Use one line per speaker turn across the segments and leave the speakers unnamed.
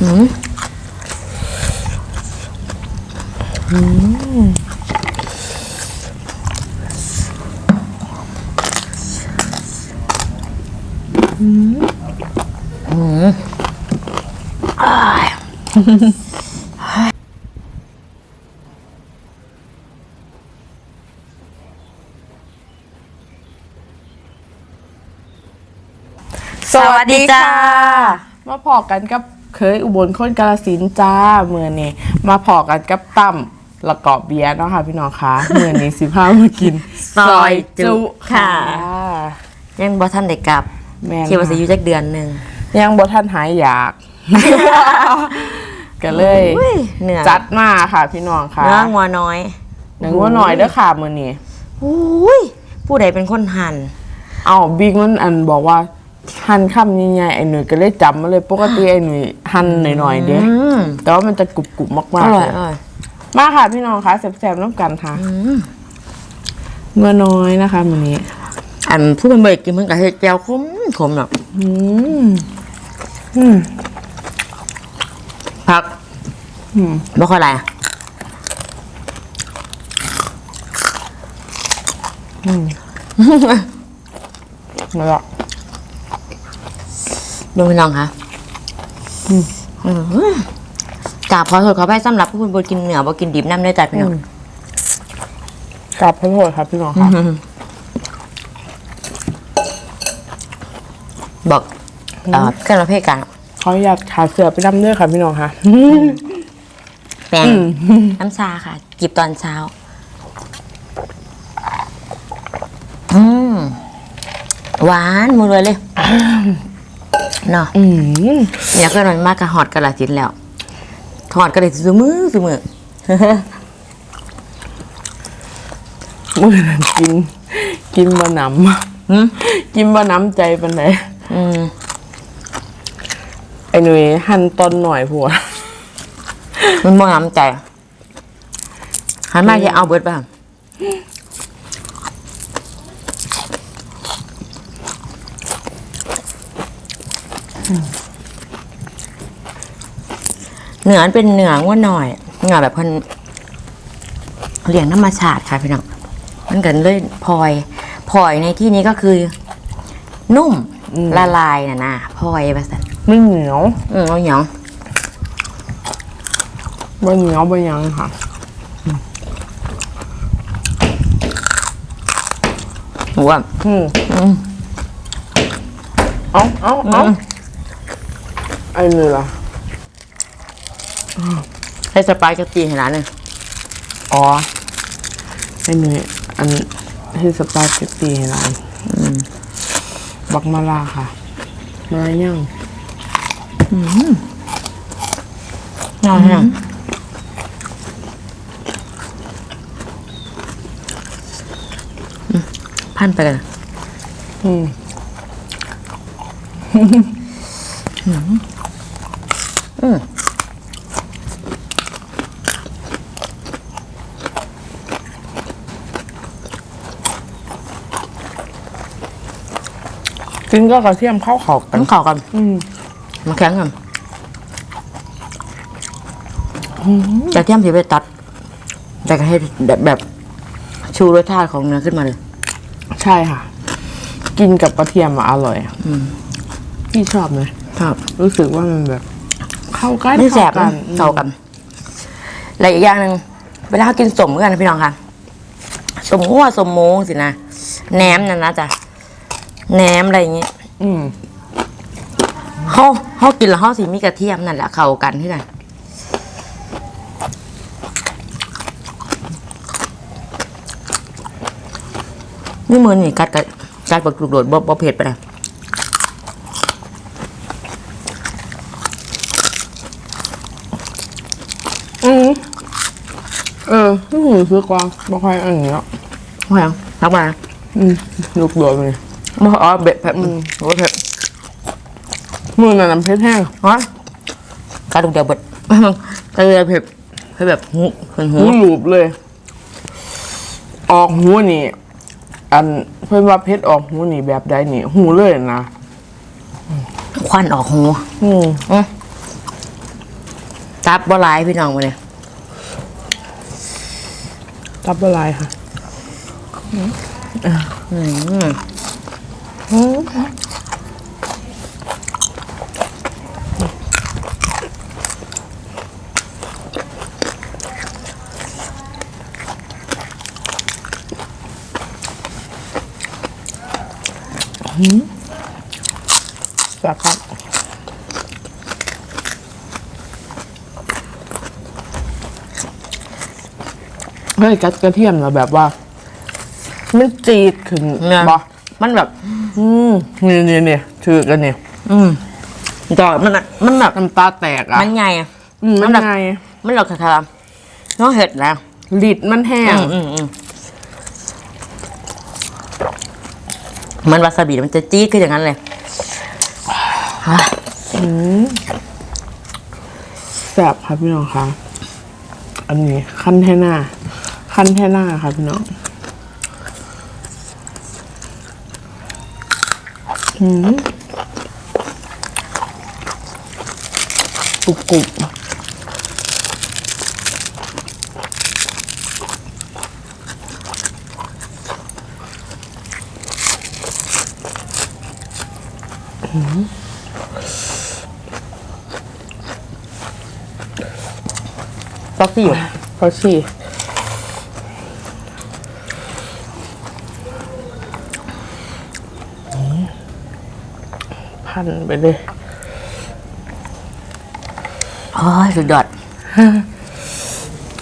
อืมอืม สวัสดีจ้า
มาพอกันกับเคยอุบลคนกาลสินธุ์จ้าเมื่อนี้มาพอกันกับตั้มและกอบเบียร์เนาะค่ะพี่น้องคะเมื่อนี้สิพามากิน
ซอยจุค่ะ
ค่ะ
ยังบ่ทันได้กลับ
แม่น
คิดว่าสิอยู่จักเดือนหนึง
ยังบ่ท่านหายอยาก ก็เลย
อุ้ยเหนื่อย
จัดมาค่ะพี่น้องค่ะ
เนื้องัวน้อย
หนึ่งว่าหน่อยเด้อค่ะมื่อนี้
อุ้ยผู้ใดเป็นคนหั่น
เอาบิ๊กมันอันบอกว่า หั่นคำใหญ่ๆไอ้หนุ่ยก็เลยจำมาเลยปกติไอ้หนุ่ยหั่นหน่อยๆเด้
อืม
แต่ว่ามันจะกรุบๆ
อ
มากๆ
ร่อ
เลยย
อร่อย
มาค่ะพี่น้องคะแซ่บๆน้ำกันค่ะ
อืม
เมื่อน้อยนะคะมื้อนี้
อันผู้เป็นเบิดกินเพิ่นก็เฮ็ดแจ่วขมขมแบบ
อืมอืม
ผัก
อืม
บ่ค่อยหลายอะ
มาละ
เบิ่งพี่น้องค่ะอืมกราบขอโทษขออภัยสำหรับผู้คนบ่กินเนื้อบ่กินดิบน้ำเด้อจ้ะพี่น้อง
กลับขอโทษครับพี่น้องค่ะ
บอกเอ่อเครื่องประเภทกัน
เขาอยากขาเสือไปดำเนื้อค่ะพี่น้องค่ะ
แป้งน้ำชาค่ะ จิบตอนเช้า อืมหวานหมดเลยเลย เนาะ
อืม
เนี่ยก็นอนมากกับหอดกระลาจินแล้วหอดกระลาจินสมือสมือ
มื้อนั้นกิน กินบะหน
หืมำ
กินบะหนำใจปันไหน
อืม
ไอ้หนุ่ยหั่นตอนหน่อยผัว
มันบ่น้ำใจหันมาจะเอาเบิดบ้าง เหนือมันเป็นเหนือง่วนหน่อยเหนือแบบเพิ่นเลี้ยงธรรมชาติค่ะพี่น้องมันกันเลยพลอยพลอยในที่นี้ก็คือ นุ่มละลายน่ะนะพลอยภาษา
ไม่เหนียว
อืมเอาหยัง
บะเหนียวบะยังค่ะ
หมูอะ
อืม
อืม
เอาเอาเอา
อืม
ไอ้หนุ่ยล่ะ
ให้สปาเกตตีให้ร้านหนึ่ง
อ๋อไอ้หนุ่ยอันที่สปาเกตตีให้ร้านบักมาลาค่ะมาลาย่าง
เอาให้หน่อยอืมพันไปกัน
อืม
อืม
กินก็กระเทียมเข้าเขากั
ต้
น
องเข่ากัน
อืม
มาแข็งกันแต่เทียมผีไปตัด แต่ก็ให้แบบแบบชูรสชาติของเนื้อขึ้นมาเลย
ใช่ค่ะ กินกับกระเทียมอะอร่อยอะพี่ชอบไหม
ครับ
รู้สึกว่ามันแบบ เข้ากัน
ไม่แสบ
เข้า
นะ
กัน
เข่ากันและอีกอย่างหนึ่งเวลาเขากินสมกันนะพี่น้องค่ะสมหัวสมโมงสินะแหนมนั่นนะจ๊ะแหนมอะไรอย่างงี้
อืม
เขาเขากินแล้วเขาสีมีกระเทียมนั่นแหละเข้ากันที่ไหนนี่มือนี่กัดกัดกัดบักลูกโดดบ่บ่เผ็ดไปเลย
อืมเออพี่หู ซื้อกวางบอคอยอันนี้อะ
ว่ายังทักมา
อืมลูกโดดเลย
บ่อ๋อเบ็ดเผ็ดอืมโอ้เผ็ด
มือน่ะน้ำเพชรแห้ง
ฮะกัดลูกเดียวเบ็ดกัดลูกเดียวเผ็ดเผ็ดแบบหูเผ็ดหู
หูหลูบเลย ออกหูนี่ อันเพื่อนว่าเพชรออกหูนี่แบบใดนี่ หูเลยนะ
ควันออกหู
อืม
อื้อตับบ่หลายพี่น้องมาเลย
ตับอะไรค่ะแบบครับ เฮ้ยกัดกระเทียมแล้วแบบว่า มันจีดขึ้น
เนี่ย
บ่
มันแบบ
อืมนี่นี่นี่ถือกันเนี่ย
อืมดอกมันอะมันแบบ
น้ำตาแตกอะ
มันใหญ่อะ
อืมมัน
แบบ
ไง
มันหลอกคาราๆน้องเห็ดแล้ว
ลิดมันแห้ง
อืมอืมอืมมันวาซาบิมันจะจี๊ดขึ้นอย่างนั้นเลย
แซ่บครับพี่น้องคะอันนี้ขั้นแท่หน้า ขั้นแท่หน้าครับพี่น้องหืมกรุบกรุบหืมซ็อกซี่อยู่เขาฉี่หืม พันไปเลย
โอ้ยสุดยอด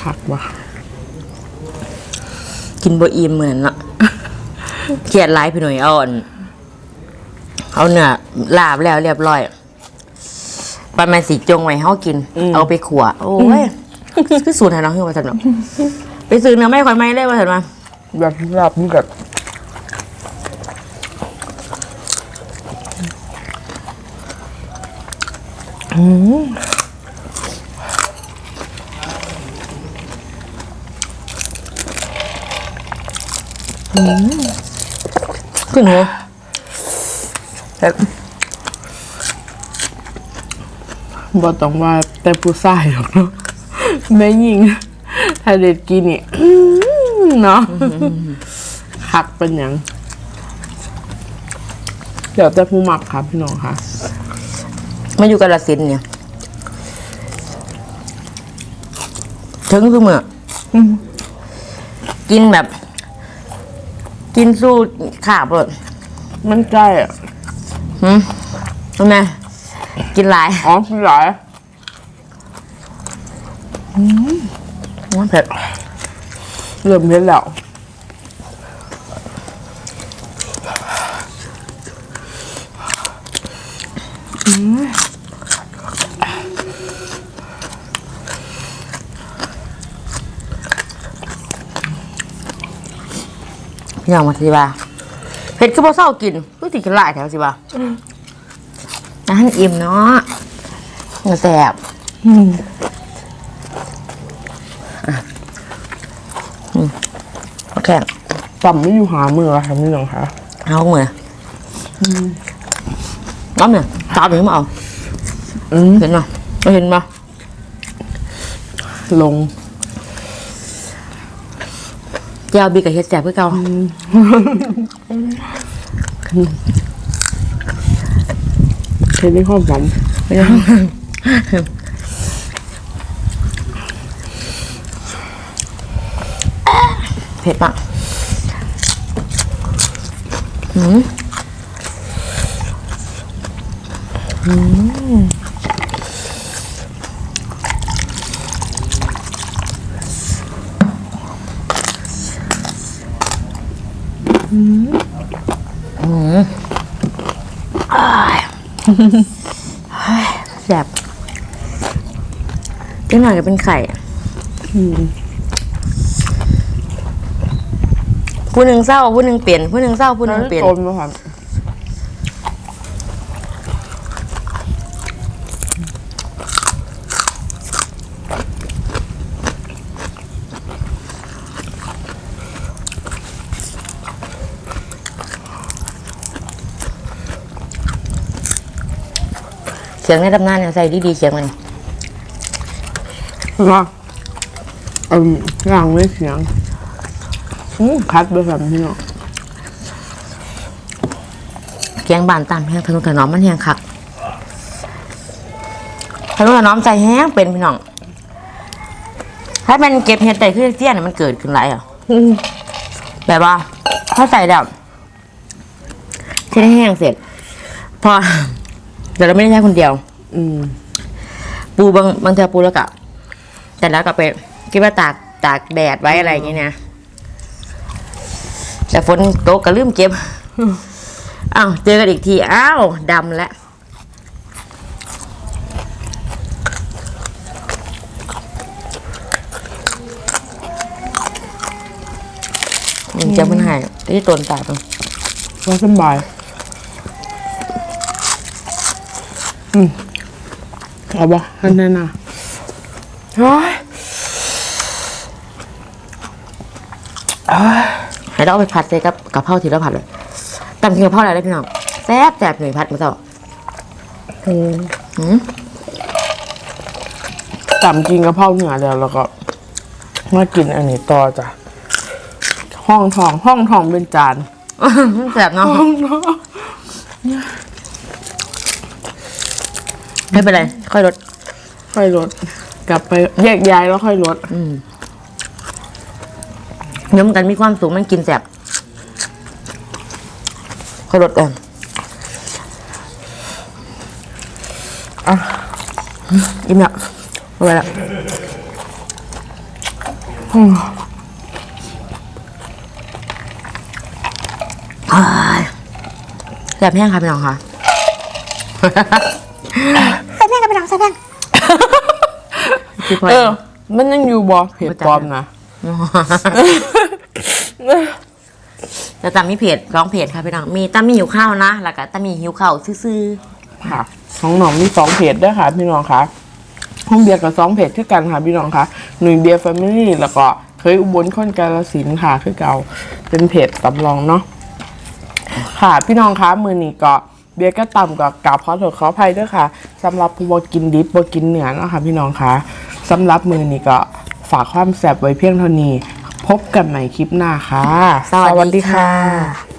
ผักว่ะ
กินบอีมเหมือนละเกลียดไลายพี่หน่อยเอาอันเอาเนื้อลาบแล้วเรียบร้อยประมาณสีจงไว้เฮากิน เอาไปขัว โอ้ยคือสูตรไทยน้องคือว่าสันเนาะไปซื้อเนื้อไม่ค่อยไม่เลยว่าสันมา
แบบแบบนี้แบบ
ขึ้นหัวแต่
บ่ต้องว่าแต่ผู้ชายหรอกเนาะแม่ยิงถ้าเด็ดกินนี่เนาะหักเป็นยังเดี๋ยวแต่ผู้หมักครับพี่น้องค่ะ
มาอยู่กาลสินธุ์เนี่ย ถึงคือเมื่ออกินแบบ กินสู้ขาบเลย
มันใกล้อะ
หืมทำไมกินหลาย
อ๋อพี่หลาย
เผ็ด
เริ่มเผ็ดแล้ว
พี่น้องมาสิบ่าเผ็ดคือพอเศร้ากินรู้สิกินหลายแถวสิบ่านั่นอิ่มเนาะแสบอะอืมโอเค
จำไม่อยู่หามือครับพี่น้องค่ะ
เอาเหมือนน้ำเนี่ยตามหนึ่งมาเอา
อืม
เห็นไหมไม่เห็นปะ
ลง
เจ้าบีกับเฮ็ดแสบเพื่อเก่า
เผ็ดในความฝัน
เผ็ดปะหืมอ้ แสบจังหน่อยก็เป็นไข่ผู้หนึ่งเศร้าผู้หนึ่งเปลี่ยนผู้หนึ่งเศร้าผู้หนึ่งเปลี่ยน
โตนมาครับ
เสียงในตำนานเนี่ยใส่ดีๆเสียงมัน
ว่าเอืมย่างไม่เสียงอืมคัดไปแบบนี้เนาะ
เสียงบานตามแห้งทะนุถนอมมันแห้งคักทะนุถนอมใจแห้งเป็นพี่น้องถ้าเป็นเก็บเห็ดใส่ขึ้นเสี้ยนยมันเกิดขึ้นไรอะ
อืม
แบบว่าถ้าใส่แบบที่ได้แห้งเสร็จ พอ แต่เราไม่ได้ใช้คนเดียว
อืม
ปูบางบางเทอปูแล้วก็แต่แล้วก็ไปคิดว่าตากตากแดดไว้อะไรอย่างเงี้ยนะแต่ฝนตกก็ลืมเก็บอ้าวเจอกันอีกทีอ้าวดำแล้วมันจะมันหายที่ตนตากตรง
ว่าสบาย อืมเอาบ่อันนั้นน่ะเฮ้ย
ให้เราเอาไปผัดใส่กับกะเพราทีละผัดเลยตำกินกะเพราอะไรได้พี่น้องแซ่บแซ่บหน่อยผัดมาต่อ
อืม
หืม
ต่ำกินกระเพราเนื้อแล้วแล้วก็มากินอันนี้ต่อจ้ะห้องทองห้องทองเป็นจาน
แซ่บเนาะ
ห้องทอง
ไม่เป็นไร ค่อยลด
ค่อยลด กลับไปแยกย้ายแล้วค่อยลด
เดี๋ยวมันกันมีความสูงมันกินแซ่บค่อยลดก่อน
อะ
อิ่มแล้วเอาไปแล้วอ้ายแซ่บแห้งค่ะพี่น้องค่ะ แซ่บแห้งค่ะพี่น้องแซ่บแห้งคือพอ
เออ มันยังอยู่บ่เผ็ดปลอมนะ
แต่ตามมีเพจร้องเพจค่ะพี่น้อง มีตามมีหิวข้าวนะ แล้วก็ตามมีหิวข้าวซื่อ
ค่ะของหนองมีสองเพจด้วยค่ะ พี่น้องคะห้องเบียร์กับสองเพจคือกันค่ะพี่น้องคะหนึ่งเบียร์แฟมิลี่แล้วก็เคยอุบลคนกาลสินธุ์ค่ะคือเก่าเป็นเพจสำรองเนาะค่ะ พี่น้องคะมือนี้ก็ เบียร์ก็ต่ำกับกาบขอโทษขออภัยด้วยค่ะสำหรับผู้บ่กินดิบบ่กินเนื้อเนาะค่ะพี่น้องคะสำหรับมือนี้ก็ฝากความแสบไว้เพียงเท่านี้ พบกันใหม่คลิปหน้าค่ะ
ๆสวัสดีค่ะ